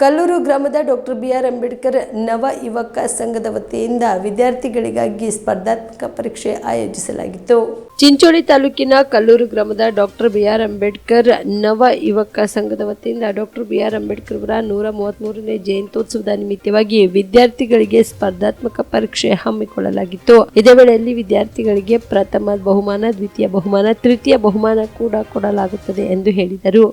ಕಲ್ಲೂರು ಗ್ರಾಮದ doctor B R Ambedkar ನವ ಯುವಕ ಸಂಘದ ವತಿಯಿಂದ ವಿದ್ಯಾರ್ಥಿಗಳಿಗಾಗಿ ಸ್ಪರ್ಧಾತ್ಮಕ ಪರೀಕ್ಷೆ ಆಯೋಜಿಸಲಾಗಿತ್ತು. ಚಿಂಚೋಳಿ ತಾಲೂಕಿನ ಕಲ್ಲೂರು ಗ್ರಾಮದ ಡಾಕ್ಟರ್ ಬಿ ಆರ್ ಅಂಬೇಡ್ಕರ್ ನವ ಯುವಕ ಸಂಘದ ವತಿಯಿಂದ ಡಾಕ್ಟರ್ ಬಿ ಆರ್ ಅಂಬೇಡ್ಕರ್ ಅವರ ನೂರ ಮೂವತ್ಮೂರನೇ ಜಯಂತ್ಯೋತ್ಸವದ ನಿಮಿತ್ತವಾಗಿ ವಿದ್ಯಾರ್ಥಿಗಳಿಗೆ ಸ್ಪರ್ಧಾತ್ಮಕ ಪರೀಕ್ಷೆ ಹಮ್ಮಿಕೊಳ್ಳಲಾಗಿತ್ತು. ಇದೇ ವೇಳೆಯಲ್ಲಿ ವಿದ್ಯಾರ್ಥಿಗಳಿಗೆ ಪ್ರಥಮ ಬಹುಮಾನ, ದ್ವಿತೀಯ ಬಹುಮಾನ, ತೃತೀಯ ಬಹುಮಾನ ಕೂಡ ಕೊಡಲಾಗುತ್ತದೆ ಎಂದು ಹೇಳಿದರು.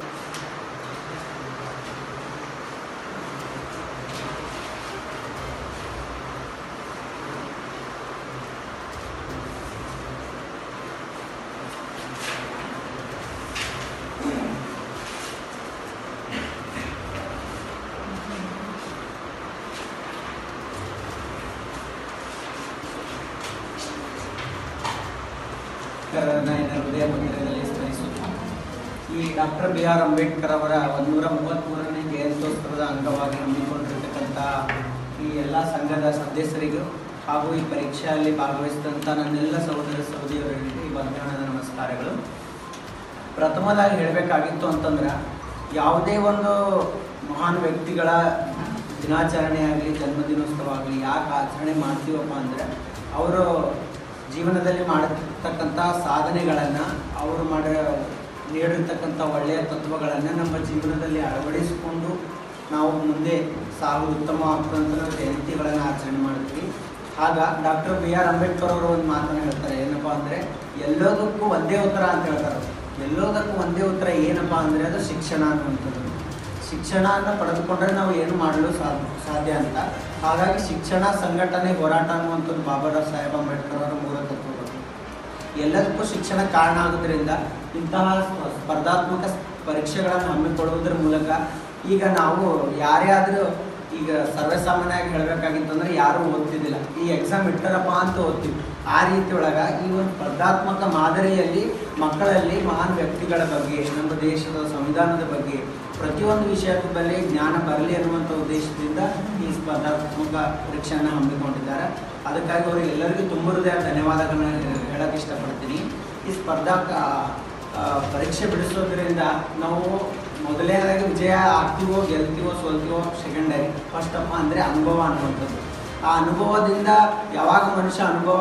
ಹೃದಯ ಮಂದಿರದಲ್ಲಿ ಸ್ಮರಿಸುತ್ತಾ. ಈ ಡಾಕ್ಟರ್ ಬಿ ಆರ್ ಅಂಬೇಡ್ಕರ್ ಅವರ ಒಂದೂರ ಮೂವತ್ತ್ಮೂರನೇ ಜಯಂತ್ಯೋತ್ಸವದ ಅಂಗವಾಗಿ ಹಮ್ಮಿಕೊಂಡಿರ್ತಕ್ಕಂಥ ಈ ಎಲ್ಲ ಸಂಘದ ಸದಸ್ಯರಿಗೂ ಹಾಗೂ ಈ ಪರೀಕ್ಷೆಯಲ್ಲಿ ಭಾಗವಹಿಸಿದಂಥ ನನ್ನೆಲ್ಲ ಸಹೋದರ ಸಹೋದರಿಗೆ ಈ ಮಧ್ಯಾಹ್ನದ ನಮಸ್ಕಾರಗಳು. ಪ್ರಥಮದಾಗಿ ಹೇಳಬೇಕಾಗಿತ್ತು ಅಂತಂದ್ರೆ, ಯಾವುದೇ ಒಂದು ಮಹಾನ್ ವ್ಯಕ್ತಿಗಳ ದಿನಾಚರಣೆ ಆಗಲಿ ಜನ್ಮದಿನೋತ್ಸವ ಆಗಲಿ, ಯಾಕೆ ಆಚರಣೆ ಮಾಡ್ತೀವಪ್ಪ ಅಂದರೆ, ಅವರು ಜೀವನದಲ್ಲಿ ಮಾಡಿರ್ತಕ್ಕಂಥ ಸಾಧನೆಗಳನ್ನು ಅವರು ಮಾಡ, ನೀಡಿರ್ತಕ್ಕಂಥ ಒಳ್ಳೆಯ ತತ್ವಗಳನ್ನು ನಮ್ಮ ಜೀವನದಲ್ಲಿ ಅಳವಡಿಸಿಕೊಂಡು ನಾವು ಮುಂದೆ ಸಾವು ಉತ್ತಮ ಆಗ್ತಂತ ಜಯಂತಿಗಳನ್ನು ಆಚರಣೆ ಮಾಡ್ತೀವಿ. ಆಗ ಡಾಕ್ಟರ್ ಬಿ ಆರ್ ಅಂಬೇಡ್ಕರ್ ಅವರು ಒಂದು ಮಾತನ್ನು ಹೇಳ್ತಾರೆ, ಏನಪ್ಪ ಅಂದರೆ ಎಲ್ಲದಕ್ಕೂ ಒಂದೇ ಉತ್ತರ ಅಂತ ಹೇಳ್ತಾರೆ ಎಲ್ಲದಕ್ಕೂ ಒಂದೇ ಉತ್ತರ ಏನಪ್ಪ ಅಂದರೆ ಅದು ಶಿಕ್ಷಣ ಅನ್ನುವಂಥದ್ದು. ಶಿಕ್ಷಣವನ್ನು ಪಡೆದುಕೊಂಡ್ರೆ ನಾವು ಏನು ಮಾಡಲು ಸಾಧ್ಯ ಅಂತ. ಹಾಗಾಗಿ ಶಿಕ್ಷಣ ಸಂಘಟನೆ ಹೋರಾಟ ಅನ್ನುವಂಥದ್ದು ಬಾಬಾ ಸಾಹೇಬ್ ಅಂಬೇಡ್ಕರ್ ಅವರ ಮೂಲ ತತ್ವಗಳು. ಎಲ್ಲದಕ್ಕೂ ಶಿಕ್ಷಣ ಕಾರಣ ಆಗೋದ್ರಿಂದ ಇಂತಹ ಸ್ಪರ್ಧಾತ್ಮಕ ಪರೀಕ್ಷೆಗಳನ್ನು ಹಮ್ಮಿಕೊಳ್ಳುವುದರ ಮೂಲಕ ಈಗ ನಾವು ಯಾರೇ ಆದರೂ ಈಗ ಸರ್ವೇಸಾಮಾನ್ಯವಾಗಿ ಹೇಳಬೇಕಾಗಿತ್ತಂದ್ರೆ ಯಾರೂ ಓದ್ತಿದ್ದಿಲ್ಲ. ಈ ಎಕ್ಸಾಮ್ ಇಟ್ಟರಪ್ಪ ಅಂತ ಓದ್ತೀವಿ ಆ ರೀತಿ ಒಳಗ ಈ ಒಂದು ಸ್ಪರ್ಧಾತ್ಮಕ ಮಾದರಿಯಲ್ಲಿ ಮಕ್ಕಳಲ್ಲಿ ಮಹಾನ್ ವ್ಯಕ್ತಿಗಳ ಬಗ್ಗೆ, ನಮ್ಮ ದೇಶದ ಸಂವಿಧಾನದ ಬಗ್ಗೆ ಪ್ರತಿಯೊಂದು ವಿಷಯದ ಮೇಲೆ ಜ್ಞಾನ ಬರಲಿ ಅನ್ನುವಂಥ ಉದ್ದೇಶದಿಂದ ಈ ಸ್ಪರ್ಧಾತ್ಮಕ ಪರೀಕ್ಷೆಯನ್ನು ಹಮ್ಮಿಕೊಂಡಿದ್ದಾರೆ. ಅದಕ್ಕಾಗಿ ಅವರು ಎಲ್ಲರಿಗೂ ತುಂಬ ಹೃದಯ ಧನ್ಯವಾದಗಳನ್ನ ಹೇಳಕ್ಕೆ ಇಷ್ಟಪಡ್ತೀನಿ. ಈ ಸ್ಪರ್ಧಾ ಪರೀಕ್ಷೆ ಬಿಡಿಸೋದ್ರಿಂದ ನಾವು ಮೊದಲನೇದಾಗಿ ವಿಜಯ ಆಗ್ತೀವೋ, ಗೆಲ್ತೀವೋ, ಸೋಲ್ತೀವೋ ಸೆಕೆಂಡರಿ, ಫಸ್ಟ್ ಅಪ್ಪ ಅಂದರೆ ಅನುಭವ ಅನ್ನುವಂಥದ್ದು. ಆ ಅನುಭವದಿಂದ ಯಾವಾಗ ಮನುಷ್ಯ ಅನುಭವ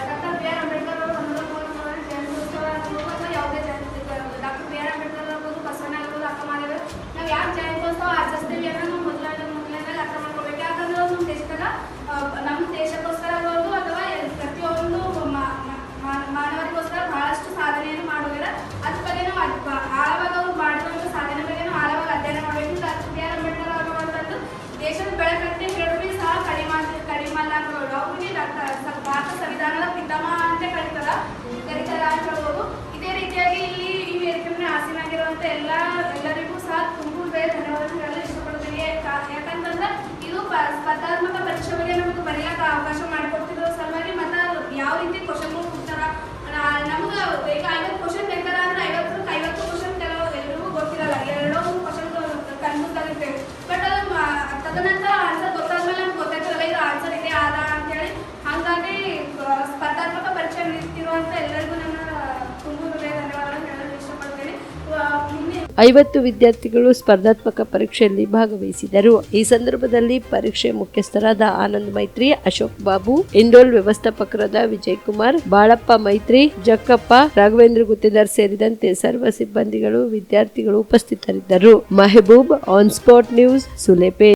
ಡಾಕ್ಟರ್ ಬಿ ಆರ್ ಅಂಬೇಡ್ಕರ್ ಅವರು ಒಂದೂರ ಮೂವತ್ಮೂರನೇ ಜಯಂತ್ಯೋತ್ಸವ ಆಗ್ಬೋದು ಅಥವಾ ಯಾವುದೇ ಜಯಂತಿ ಡಾಕ್ಟರ್ ಬಿ ಆರ್ ಅಂಬೇಡ್ಕರ್ ಆಗ್ಬೋದು ಬಸವಣ್ಣ ಆಗ್ಬೋದು ಅಕ್ಕ ಮಾಡಿದ್ರು ನಾವು ಯಾಕೆ ಜಯಂತ್ಯೋತ್ಸವ ಆಚರಿಸ್ತೀವಿ ಅನ್ನೋ ನಾವು ಮೊದಲನೇ ಮೊದಲನೇದಾಗಿ ಅರ್ಥ ಮಾಡ್ಕೋಬೇಕು ಯಾಕಂದ್ರೆ ನಮ್ಮ ದೇಶದಾಗ ಆ, ನಮ್ಮ ದೇಶಕ್ಕೋಸ್ಕರ ಆಗ್ಬೋದು ಅಥವಾ ಎಲ್- ಪ್ರತಿಯೊಂದು ಮಾ- ಮಾ- ಮಾನವರಿಗೋಸ್ಕರ ಬಹಳಷ್ಟು ಸಾಧನೆಯನ್ನು ಮಾಡೋದಿಲ್ಲ ಅದ್ರ ಬಗ್ಗೆ ನಾವು ಅದ್- ಬ- ಆಳವಾಗಿ ಅವ್ರು ಮಾಡಿರುವಂಥ ಸಾಧನೆ ಬಗ್ಗೆ ನಾವು ಆಳವಾಗಿ ಅಧ್ಯಯನ ಮಾಡಬೇಕು ಡಾಕ್ಟರ್ ಬಿ ಆರ್ ಅಂಬೇಡ್ಕರ್ ಅನ್ನುವಂಥದ್ದು ದೇಶದ ಬೆಳಕಂತೆ ಹೇಳಿದ್ರು ಸಹ ಕಡಿಮೆ ಕಡಿಮೆ ಅಲ್ಲ ಅಂತ ಹೇಳೋದು ಅವ್ರಿಗೆ ಡಾಕ್ಟರ್ ಸ- ಭಾರತ ಸಂವಿಧಾನದ ಪಿತಾಮಹ ಅಂತ ಕರೀತಾರ ಕರೀತಾರ ಅಂತ ಹೇಳ್ಬೋದು ಇದೇ ರೀತಿಯಾಗಿ ಇಲ್ಲಿ ಈ ವೇದಿಕೆ ಆಸೀನಾಗಿರುವಂತ ಎಲ್ಲ ಎಲ್ಲರಿಗೂ ಸಹ ತುಂಬ ಬೇರೆ ಧನ್ಯವಾದ ಹೇಳಲು ಇಷ್ಟಪಡ್ತೀನಿ ಯಾ- ಯಾಕಂತಂದ್ರೆ ಇದು ಪ- ಸ್ಪರ್ಧಾತ್ಮಕ ಪರೀಕ್ಷೆ ಬಗ್ಗೆ ನಮಗೆ ಬರೆಯಕ್ಕೆ ಅವಕಾಶ ಮಾಡಿಕೊಡ್ತಿರೋ ಸಲುವಾಗಿ ಮತ್ತೆ ಯಾವ ರೀತಿ ಕ್ವಶನ್ಗಳು ಕೊಡ್ತಾರ ನಮ್ಗೆ ಈಗ ಐವತ್ತು ಕ್ವಶನ್ ತೆಗ್ದಾರ ಅಂದ್ರೆ ಐವತ್ತಕ್ಕೆ ಐವತ್ತು ಕ್ವಶನ್ ಕೆಲವು ಎಲ್ರಿಗೂ ಗೊತ್ತಿರಲ್ಲ ಎರಡೋ ಮೂರು ಕ್ವಶನ್ ಕನ್ಫ್ಯೂಸ್ ಆಗಿರ್ತೇವೆ ಬಟ್ ಅದು ಮ- ತದನಂತರ ಆನ್ಸರ್ ಗೊತ್ತಾದ್ಮೇಲೆ ನಮ್ಗೆ ಗೊತ್ತಾಗ್ತದಲ್ಲ ಇದು ಆನ್ಸರ್ ಇದೆ ಆದ ಅಂತೇಳಿ ಹಾಗಾಗಿ ಆ, ಸ್ಪರ್ಧಾತ್ಮಕ ಪರೀಕ್ಷೆ ನೀಡ್ತಿರುವಂತ ಎಲ್ಲರಿಗೂ ನನ್ನ ತುಂಬ ಹೃದಯ ಧನ್ಯವಾದಗಳನ್ನು ಹೇಳಲು ಇಷ್ಟಪಡ್ತೀನಿ ಆ, ಮುಂದೆ ಐವತ್ತು ವಿದ್ಯಾರ್ಥಿಗಳು ಸ್ಪರ್ಧಾತ್ಮಕ ಪರೀಕ್ಷೆಯಲ್ಲಿ ಭಾಗವಹಿಸಿದರು. ಈ ಸಂದರ್ಭದಲ್ಲಿ ಪರೀಕ್ಷೆ ಮುಖ್ಯಸ್ಥರಾದ ಆನಂದ್ ಮೈತ್ರಿ, ಅಶೋಕ್ ಬಾಬು, ಇಂಡೋಲ್ ವ್ಯವಸ್ಥಾಪಕರಾದ ವಿಜಯ್ ಕುಮಾರ್ ಬಾಳಪ್ಪ ಮೈತ್ರಿ, ಜಕ್ಕಪ್ಪ, ರಾಘವೇಂದ್ರ ಗುತ್ತೇದಾರ್ ಸೇರಿದಂತೆ ಸರ್ವ ಸಿಬ್ಬಂದಿಗಳು ವಿದ್ಯಾರ್ಥಿಗಳು ಉಪಸ್ಥಿತರಿದ್ದರು. Mehboob, on spot news, Sulepet.